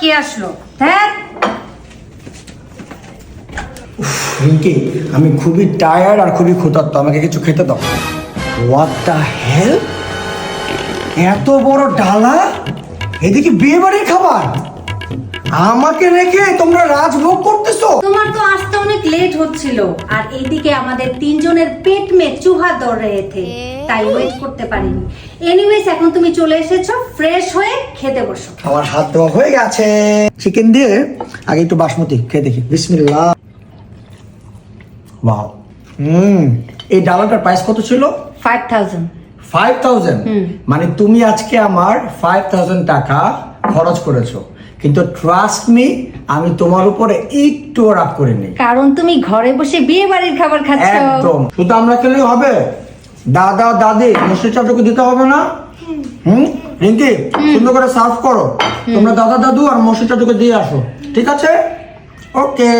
কে আসলো? রিঙ্কি আমি খুবই টায়ার্ড আর খুবই ক্ষুধার্ত। আমাকে কিছু খেতে দাও। হোয়াট দ্য হেল এত বড় ডালা? এদিকে বিয়ে বাড়ির খাবার? আমাকে রেখে তোমরা রাজভোগ করতেছো? তোমার তো লেট হচ্ছিল। আর এইদিকে আমাদের তিনজনের পেট মে চুহা দর রয়েছে তাই ওয়েট করতে পারিনি। এনিওয়েজ এখন তুমি চলে এসেছ ফ্রেশ হয়ে খেতে বসো। আমার হাত দেওয়া হয়ে গেছে। চিকেন দিয়ে আগে একটু বাসমতি খেয়ে দেখি। বিসমিল্লাহ। Wow hmm. এই ডালাটার প্রাইস কত ছিল? ফাইভ থাউজেন্ড ফাইভ থাউজেন্ড মানে তুমি আজকে আমার ফাইভ থাউজেন্ড টাকা খরচ করেছ। কিন্তু ট্রাস্ট মি আমি তোমার উপরে একটু রাগ করে নেই কারণ তুমি ঘরে বসে বিয়ে বাড়ির খাবার খাচ্ছ। একদম। শুধু আমরা খেলেই হবে। দাদা দাদি মিষ্টি চাটুকে দিতে হবে না? হুম? রিঙ্কি সুন্দর করে সার্ভ করো। তোমরা দাদা দাদু আর মশি চাটুকে দিয়ে আসো। ঠিক আছে? ওকে